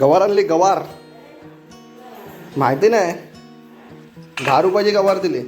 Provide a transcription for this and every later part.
गवार आणली गवार. माहिती नाही. दहा रुपयाची गवार दिली.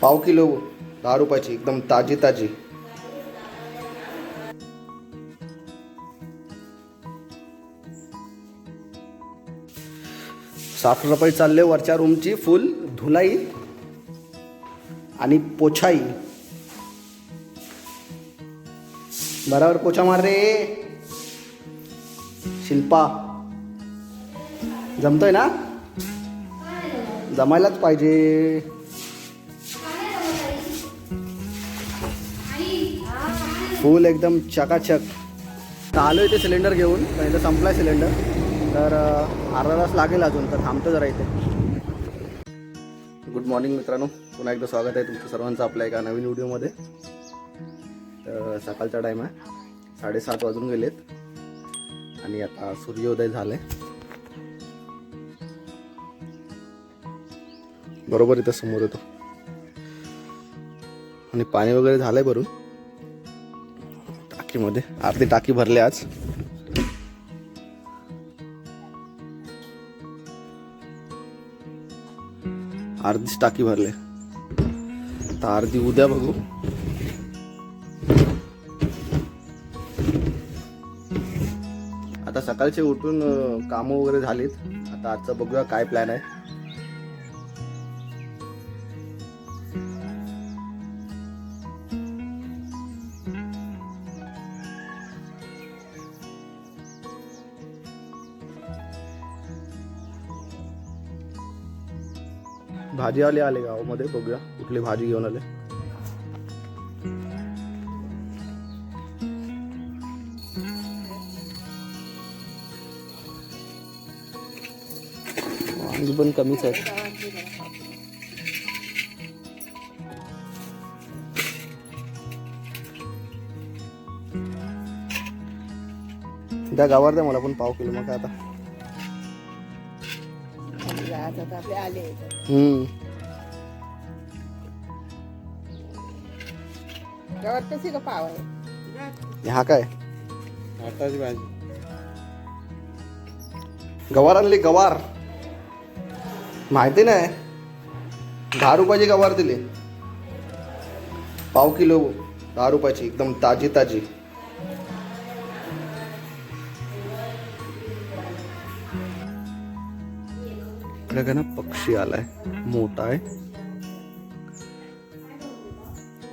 पाव किलो दहा रुपयाची एकदम ताजी ताजी. साफसफाई चालले वरच्या रूमची फुल धुलाई आणि पोछाई. बराबर पोछा मार रे शिल्पा. जमतोय ना? जमायलाच पाहिजे. फुल एकदम चकाचक. तर आलो इथे सिलेंडर घेऊन. पण इथं संपलाय सिलेंडर. तर अं, अर्धा तास लागेल अजून तर थांबतो जरा इथे. गुड मॉर्निंग मित्रांनो. पुन्हा एकदा स्वागत आहे तुमचं सर्वांचं आपल्या एका नवीन व्हिडिओमध्ये. तर सकाळचा टाईम आहे. साडेसात वाजून गेलेत. आणि आता सूर्योदय झालाय. बरोबर इथं समोर येतो. आणि पाणी वगैरे झालंय भरून. टाकीमध्ये. अर्धी टाकी भरली आज. अर्धीच टाकी भरले. तर अर्धी उद्या बघू. सकाळचे उठून कामं वगैरे झालीत. आता आजचं बघूया काय प्लॅन आहे. भाजीवाले आले गावामध्ये बघूया कुठली भाजी घेऊन आले. पण कमीच आहेत. त्या गावावर द्या मला पण पाव किलो मग काय आता. हम्म. गावात कशी का पाव आहे? हा काय? भाजी. गवार आणली गवार. माहिती नाही. दहा रुपयाची गवार दिली? पाव किलो दहा रुपयाची एकदम ताजी ताजी. इकडे ना पक्षी आलाय मोठा आहे.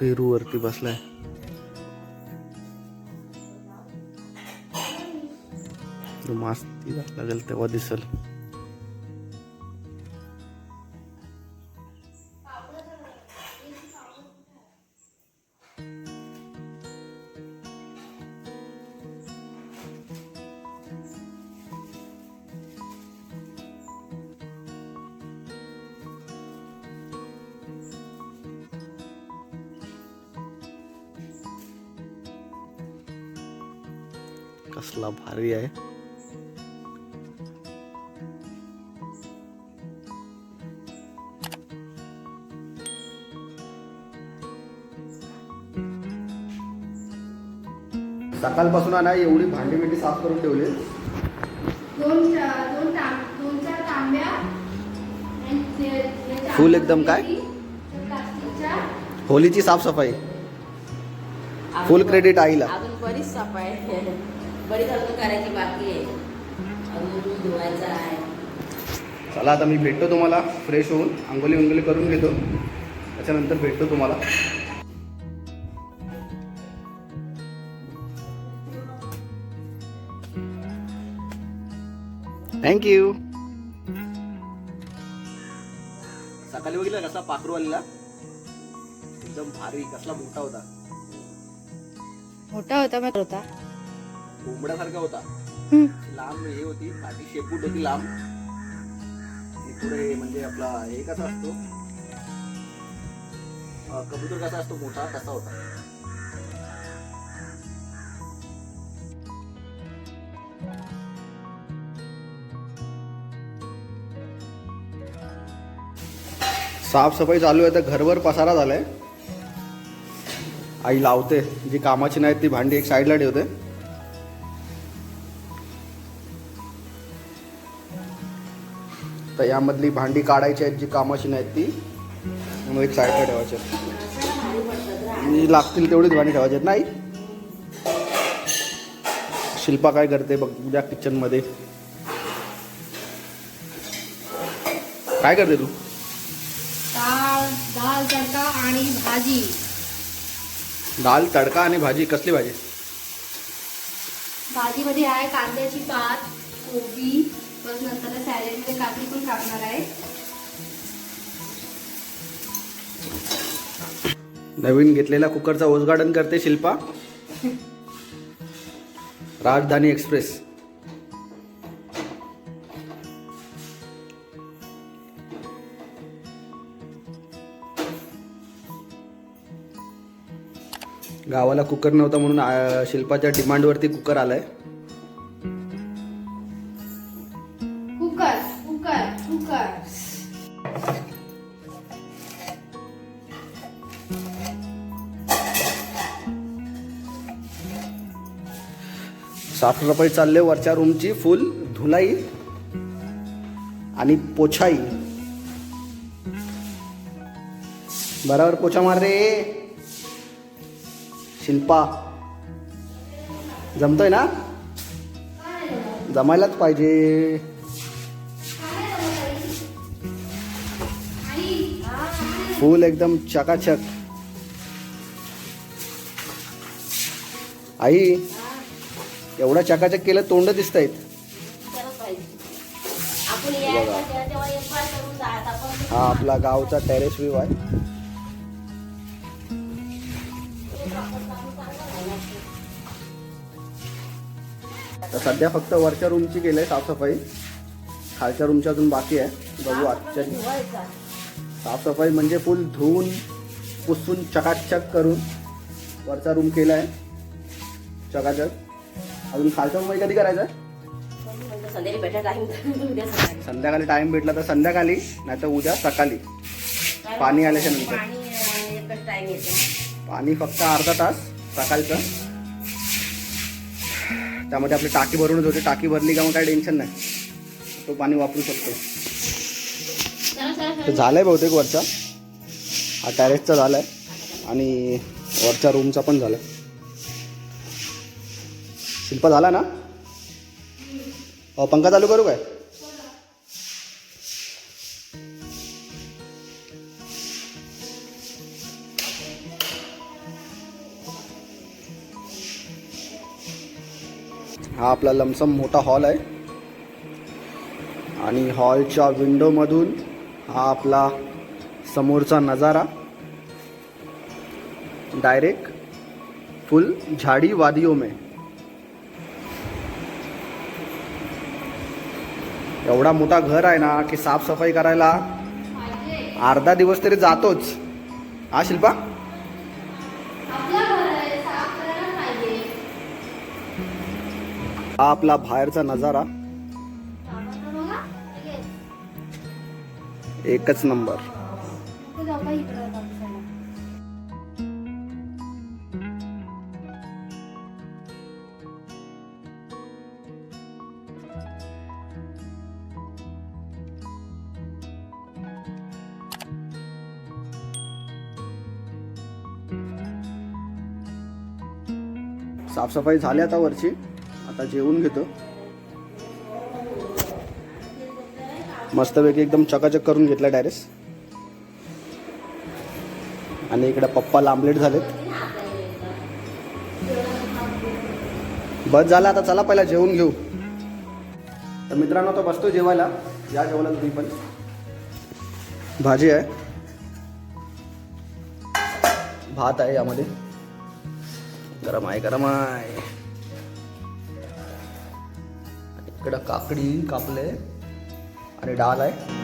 पेरू वरती बसलाय. मास्ती लागेल तेव्हा दिसल. कसला भारी आहे. सकाळपासून ना एवढी भांडी बिंडी साफ करून ठेवली. फुल एकदम काय? होलीची साफसफाई. फुल क्रेडिट आईला. अजून बरीच आहे. अजून करायची बाकी आहे. अजून धुवायचं आहे. चला आता मी भेटतो तुम्हाला. फ्रेश होऊन आंघोली उंगोली करून घेतो. त्याच्यानंतर भेटतो तुम्हाला. थँक्यू सकाळी बघितलं कसा पाखरू आलेला? एकदम भारी कसला मोठा होता. मोठा होता मग होता. कोंबड्यासारखा होता. लांब हे होती पाठी शेपूट होती लांब. पुढे म्हणजे आपला हे कसा असतो? कबूतर कसा असतो? मोठा तसा होता. साफसफाई चालू आहे तर घरभर पसारा झालाय. आई लावते जी कामाची नाहीत ती भांडी एक साईडला ठेवते. तर यामधली भांडी काढायची आहेत जी कामाची नाहीत ती. मग एक साईडला ठेवायची आहेत. लागतील तेवढीच भांडी ठेवायची आहेत. नाही. शिल्पा काय करते बघ तुझ्या किचनमध्ये काय करते तू? डाळ तडका आणि भाजी. दाल तडका आणि भाजी कसली भाजी? भाजीमध्ये आहे कांद्याची पात कोबी परत नंतर सॅलेडमध्ये काकडी पण टाकणार आहे. नवीन घेतलेला कुकरचा ओसगार्डन करते शिल्पा. राजधानी एक्सप्रेस. गावाला कुकर नव्हता म्हणून शिल्पाच्या डिमांडवरती कुकर आलाय. कुकर कुकर साफसफाई चालले वरच्या रूमची फुल धुलाई आणि पोछाई. बराबर पोछा मार रे. शिल्पा. जमतोय ना? जमायलाच पाहिजे. फुल एकदम चकाचक. आई एवढा चकाचक केलं तोंड दिसत आहेत हा आपला गावचा टेरेस व्ह्यू आहे. तर सध्या फक्त वरच्या रूमची केलंय साफसफाई. खालच्या रूमच्या अजून बाकी आहे. बघू आजच्या साफसफाई म्हणजे फुल धुवून पुसून चकाचक करून वरचा रूम केलाय. चकाचक. अजून खालचा रूम कधी करायचा? आहे संध्याकाळी. टाइम भेटला तर संध्याकाळी नाही तर उद्या सकाळी. पाणी आल्याच्यानंतर. पाणी फक्त अर्धा तास सकाळचं. त्यामध्ये आपली टाकी भरूनच होते. टाकी भरली का मग काही टेन्शन नाही. तो पाणी वापरू शकतो. ते झालंय बहुतेक वरचा हा टॅरेसचा झालाय. आणि वरच्या रूमचा पण झालाय. शिल्पा झाला ना? अ, पंखा चालू करू काय? हा आपला लमसम मोठा हॉल आहे. आणि हॉलच्या विंडोमधून हा आपला समोरचा नजारा. डायरेक्ट फुल झाडी वादियों में. एवढा मोठा घर आहे ना की साफसफाई करायला अर्धा दिवस तरी जातोच. हा शिल्पा? हा आपला बाहेरचा नजारा. एकच नंबर. साफसफाई झाली आता वरची. आता जेवून घेतो. मस्तपैकी एकदम चकाचक करून घेतला डायरेस आणि इकडे पप्पाला आमलेट झालेत. बस झाला आता चला पहिला जेवून घेऊ. तर मित्रांनो तो बसतो जेवायला. या जेवायला तुम्ही पण. भाजी आहे. भात आहे यामध्ये. गरम आहे गरम आहे. इकडं काकडी कापले. आणि डाळ आहे.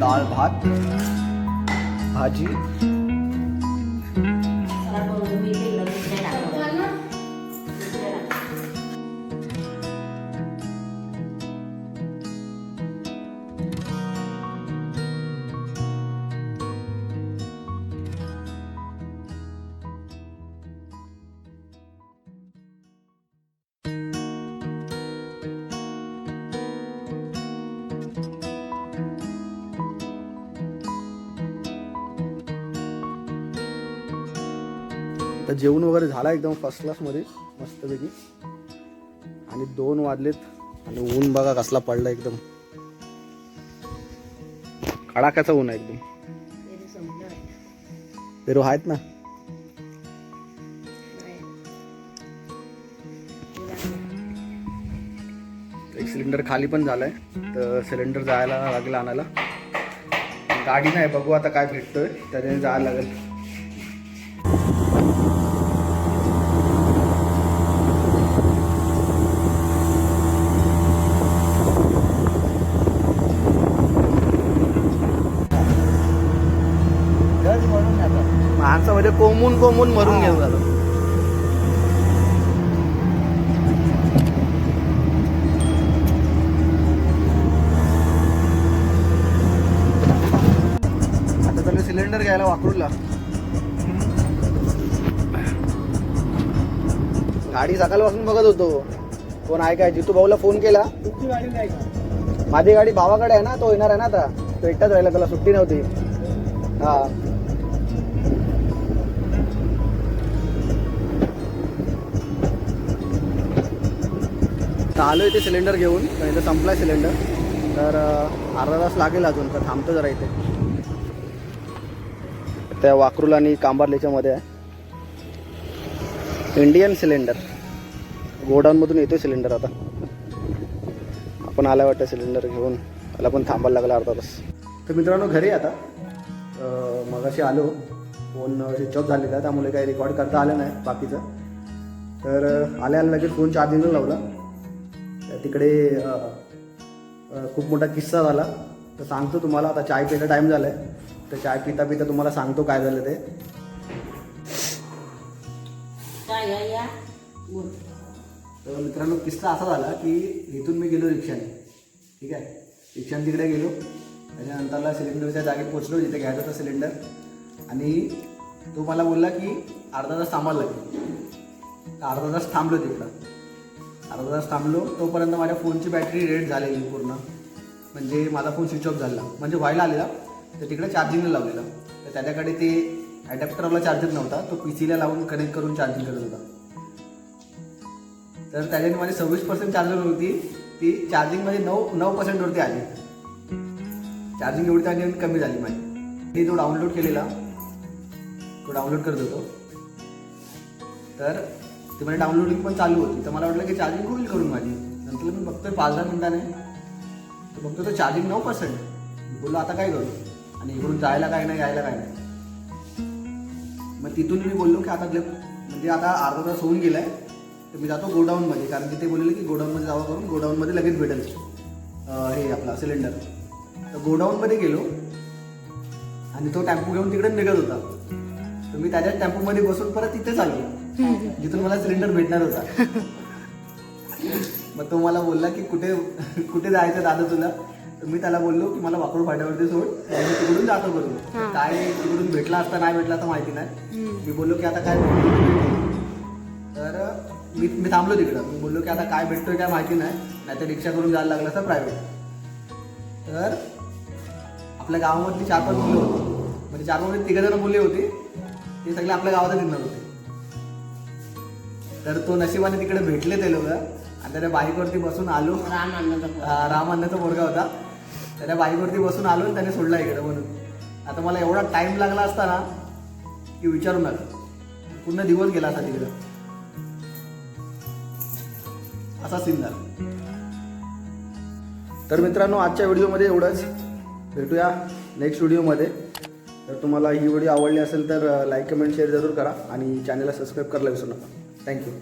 डाळ भात भाजी. आता जेवण वगैरे झाला एकदम फर्स्ट क्लासमध्ये मस्तपैकी. आणि दोन वाजलेत आणि ऊन बघा कसला पडला एकदम. कडाक्याचा ऊन आहे एकदम. पेरू आहेत ना? एक सिलेंडर खाली पण झालाय तर सिलेंडर जायला लागेल आणायला. गाडी नाही बघू आता काय भेटतोय त्याने जायला लागेल. माणसामध्ये कोंबून कोंबून मरून घेऊन झालं आता त्याला सिलेंडर घ्यायला वापरूला गाडी सकाळपासून बघत होतो. कोण आहे काय? जितू भाऊला फोन केला. तुमची गाडी नाही का? माझी गाडी भावाकडे आहे ना तो येणार आहे ना आता. तो एकटाच राहिला त्याला सुट्टी नव्हती. हा. आता आलो इथे सिलेंडर घेऊन तर इथं संपला सिलेंडर. तर अर्धा तास लागेल अजून तर थांबतो जरा इथे. त्या वाकरूल आणि कांबारलेच्या मध्ये आहे. इंडियन सिलेंडर गोडाऊनमधून येतो सिलेंडर आता. आपण आला वाटतं सिलेंडर घेऊन. त्याला पण थांबायला लागला अर्धा तास. तर मित्रांनो घरी आता. मग अशी आलो. फोन स्विच ऑफ झालेला त्यामुळे काही रेकॉर्ड करता आलं नाही बाकीचं. तर आल्या लगेच फोन चार्जिंगला लावला. तिकडे खूप मोठा किस्सा झाला. तर सांगतो तुम्हाला आता चाय प्यायचा टाईम झाला आहे तर चाय पिता पिता तुम्हाला सांगतो काय झालं ते. तर मित्रांनो किस्सा असा झाला की इथून मी गेलो रिक्षाने. ठीक आहे? रिक्षाने तिकडे गेलो. त्याच्यानंतरला सिलेंडरच्या जागेत पोचलो जिथे घ्यायचा होता सिलेंडर आणि तो मला बोलला की अर्धा तास थांबायला लागेल. अर्धा तास थांबलो तिकडं. अर्धा तास थांबलो. तोपर्यंत माझ्या फोनची बॅटरी रेड झालेली पूर्ण. म्हणजे माझा फोन स्विच ऑफ झाला. म्हणजे व्हायला आलेला. तर तिकडे चार्जिंगला लावलेला. तर त्याच्याकडे ते ॲडॅप्टरला चार्जर नव्हता. तो पी सीला लावून कनेक्ट करून चार्जिंग करत होता. तर त्याच्याने माझी सव्वीस पर्सेंट चार्जर होती. ती चार्जिंगमध्ये नऊ नऊ पर्सेंटवरती आली. चार्जिंग एवढी त्याने कमी झाली माझी. मी तो डाउनलोड केलेला. तो डाउनलोड करत होतो. तर ते म्हणजे डाउनलोडिंग पण चालू होती. तर मला वाटलं की चार्जिंग होईल करून माझी. नंतर मी बघतोय पाच दहा मिनिटाने. तर बघतो तर चार्जिंग नऊ पर्सेंट बोललो आता काय करू? आणि इकडून जायला काय नाही यायला काय नाही. मग तिथून मी बोललो की आता म्हणजे आता अर्धा तास होऊन गेलाय. तर मी जातो गोडाऊनमध्ये. कारण की ते बोलले की गोडाऊनमध्ये जावं करून गोडाऊनमध्ये लगेच भेटेल. हे आपला सिलेंडर तर गोडाऊनमध्ये गेलो. आणि तो टेम्पो घेऊन तिकडे निघत होता. तर मी त्याच्याच टेम्पोमध्ये बसून परत तिथेच आलो. जिथून मला सिलेंडर भेटणार होता. मग तो मला बोलला की कुठे कुठे जायचं दादा तुला? तर मी त्याला बोललो की मला वाकूळ फाट्यावरती सोड. मी तिकडून जातो तर काय तिकडून भेटला असता नाही भेटला तर माहिती नाही. मी बोललो की आता काय तर मी मी थांबलो तिकडं. मी बोललो की आता काय भेटतोय काय माहिती नाही. नाही तर रिक्षा करून जायला लागलं असतं प्रायव्हेट तर आपल्या गावामधली चार पाच मुलं होती. म्हणजे चार पाच तिघ जण मुले होती. ते सगळे आपल्या गावातच निघणार होते. तर तो नशिबाने तिकडे भेटले ते लोक. आणि त्या बाईकवरती बसून आलो. राम अन्नाचा राम होता. त्याच्या बाईकवरती बसून आलो आणि त्याने सोडला इकडे म्हणून. आता मला एवढा टाइम लागला असता ना की विचारू नका. पूर्ण दिवस गेला असा तिकडं. असा सीन झाला. तर मित्रांनो आजच्या व्हिडिओमध्ये एवढंच. भेटूया नेक्स्ट व्हिडिओमध्ये. तर तुम्हाला ही व्हिडिओ आवडली असेल तर लाईक कमेंट शेअर जरूर करा आणि चॅनलला सबस्क्राईब करायला विसरू नका. थँक्यू